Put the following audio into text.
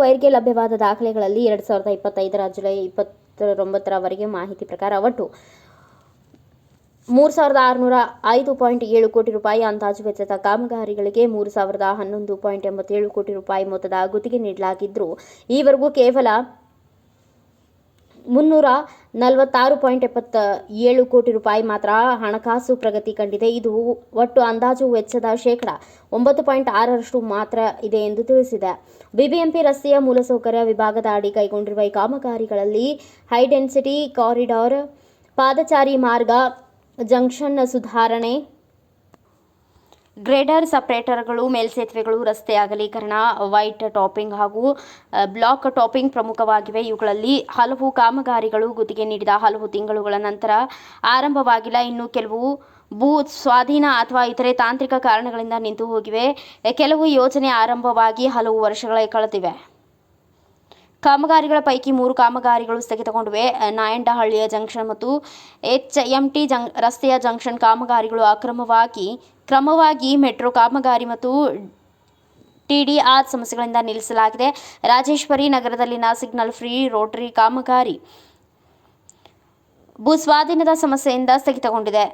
ಫೈರ್ಗೆ ಲಭ್ಯವಾದ ದಾಖಲೆಗಳಲ್ಲಿ ಎರಡು ಸಾವಿರದ ಇಪ್ಪತ್ತೈದರ ಜುಲೈ ಇಪ್ಪತ್ತೊಂಬತ್ತರವರೆಗೆ ಮಾಹಿತಿ ಪ್ರಕಾರ ಒಟ್ಟು ಮೂರು ಸಾವಿರದ ಆರುನೂರ ಐದು ಪಾಯಿಂಟ್ ಏಳು ಕೋಟಿ ರೂಪಾಯಿ ಅಂದಾಜು ವೆಚ್ಚದ ಕಾಮಗಾರಿಗಳಿಗೆ ಮೂರು ಸಾವಿರದ ಹನ್ನೊಂದು ಪಾಯಿಂಟ್ ಎಂಬತ್ತೇಳು ಕೋಟಿ ರೂಪಾಯಿ ಮೊತ್ತದ ಗುತ್ತಿಗೆ ನೀಡಲಾಗಿದ್ದರೂ ಈವರೆಗೂ ಕೇವಲ ಮುನ್ನೂರ ನಲವತ್ತಾರು ಪಾಯಿಂಟ್ ಎಪ್ಪತ್ತ ಏಳು ಕೋಟಿ ರೂಪಾಯಿ ಮಾತ್ರ ಹಣಕಾಸು ಪ್ರಗತಿ ಕಂಡಿದೆ. ಇದು ಒಟ್ಟು ಅಂದಾಜು ವೆಚ್ಚದ ಶೇಕಡ ಒಂಬತ್ತು ಪಾಯಿಂಟ್ ಆರರಷ್ಟು ಮಾತ್ರ ಇದೆ ಎಂದು ತಿಳಿಸಿದೆ. ಬಿಬಿಎಂಪಿ ರಸ್ತೆಯ ಮೂಲಸೌಕರ್ಯ ವಿಭಾಗದ ಅಡಿ ಕೈಗೊಂಡಿರುವ ಈ ಕಾಮಗಾರಿಗಳಲ್ಲಿ ಹೈ ಡೆನ್ಸಿಟಿ ಕಾರಿಡಾರ್ ಪಾದಚಾರಿ ಮಾರ್ಗ ಜಂಕ್ಷನ್ ಸುಧಾರಣೆ ಗ್ರೇಡರ್ ಸಪ್ರೇಟರ್ಗಳು, ಮೇಲ್ಸೇತುವೆಗಳು, ರಸ್ತೆ ಅಗಲೀಕರಣ, ವೈಟ್ ಟಾಪಿಂಗ್ ಹಾಗೂ ಬ್ಲಾಕ್ ಟಾಪಿಂಗ್ ಪ್ರಮುಖವಾಗಿವೆ. ಇವುಗಳಲ್ಲಿ ಹಲವು ಕಾಮಗಾರಿಗಳು ಗುತ್ತಿಗೆ ನೀಡಿದ ಹಲವು ತಿಂಗಳುಗಳ ನಂತರ ಆರಂಭವಾಗಿಲ್ಲ. ಇನ್ನು ಕೆಲವು ಭೂ ಸ್ವಾಧೀನ ಅಥವಾ ಇತರೆ ತಾಂತ್ರಿಕ ಕಾರಣಗಳಿಂದ ನಿಂತು ಹೋಗಿವೆ. ಕೆಲವು ಯೋಜನೆ ಆರಂಭವಾಗಿ ಹಲವು ವರ್ಷಗಳೇ ಕಳೆದಿವೆ. ಕಾಮಗಾರಿಗಳ ಪೈಕಿ ಮೂರು ಕಾಮಗಾರಿಗಳು ಸ್ಥಗಿತಗೊಂಡಿವೆ. ನಾಯಂಡಹಳ್ಳಿಯ ಜಂಕ್ಷನ್ ಮತ್ತು ಎಚ್ ಎಂ ಟಿ ಜಂಗ್ ರಸ್ತೆಯ ಜಂಕ್ಷನ್ ಕಾಮಗಾರಿಗಳು ಅಕ್ರಮವಾಗಿ ಕ್ರಮವಾಗಿ ಮೆಟ್ರೋ ಕಾಮಗಾರಿ ಮತ್ತು ಟಿಡಿಆರ್ ಸಮಸ್ಯೆಗಳಿಂದ ನಿಲ್ಲಿಸಲಾಗಿದೆ. ರಾಜೇಶ್ವರಿ ನಗರದಲ್ಲಿನ ಸಿಗ್ನಲ್ ಫ್ರೀ ರೋಟರಿ ಕಾಮಗಾರಿ ಭೂಸ್ವಾಧೀನದ ಸಮಸ್ಯೆಯಿಂದ ಸ್ಥಗಿತಗೊಂಡಿದೆ.